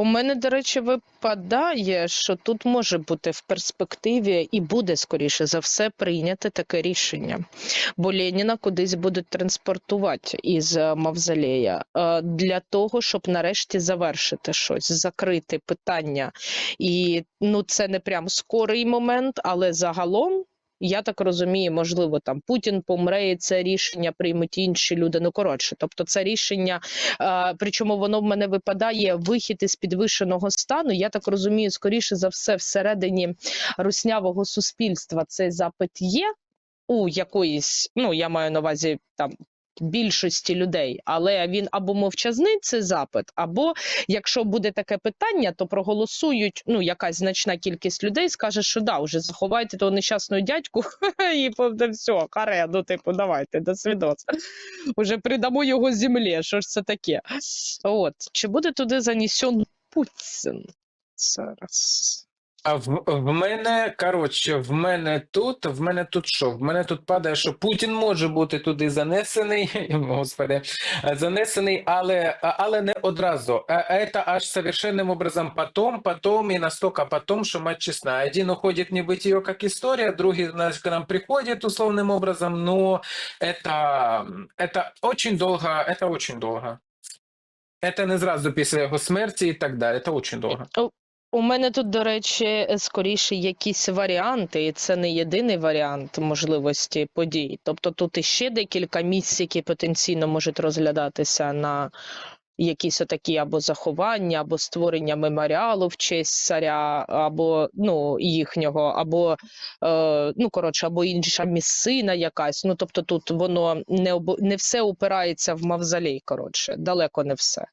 У мене, до речі, випадає, що тут може бути в перспективі і буде, скоріше за все, прийняте таке рішення. Бо Леніна кудись будуть транспортувати із е, мавзолея е, для того, щоб нарешті завершити щось, закрити питання. І ну, це не прям скорий момент, але загалом. Я так розумію, можливо, там Путін помре, і це рішення приймуть інші люди. Ну коротше, тобто, це рішення, е, причому воно в мене випадає вихід із підвищеного стану. Я так розумію, скоріше за все, всередині руснявого суспільства цей запит є у якоїсь, ну я маю на увазі там. Більшості людей, але він або мовчазний цей запит, або якщо буде таке питання, то проголосують. Ну, якась значна кількість людей скаже, що да, вже заховайте того нещасного дядьку, і все, каре, ну типу, давайте, до свідоць. Уже придамо його землі. Що ж це таке? От чи буде туди занесен Путін? Зараз. А в, в мене, коротше, в мене тут, в мене тут що? В мене тут падає, що Путін може бути туди занесений, господи, е, занесений, але, а- але не одразу. Е, Это аж совершенным образом потом, потом и настолько потом, что мать честна. Один уходит в небытие как история, другий значит, к нам приходит условным образом, но это, это очень долго, это очень долго. Это не зразу після його смерті і так далі. Це дуже довго. у мене тут, до речі, е, скоріше якісь варіанти, і це не єдиний варіант можливості подій. Тобто тут іще декілька місць, які потенційно можуть розглядатися на якісь отакі або заховання, або створення меморіалу в честь царя, або ну, їхнього, або е, ну, коротше, або інша місцина якась. Ну, тобто тут воно не, обо- не все упирається в мавзолей, коротше, далеко не все.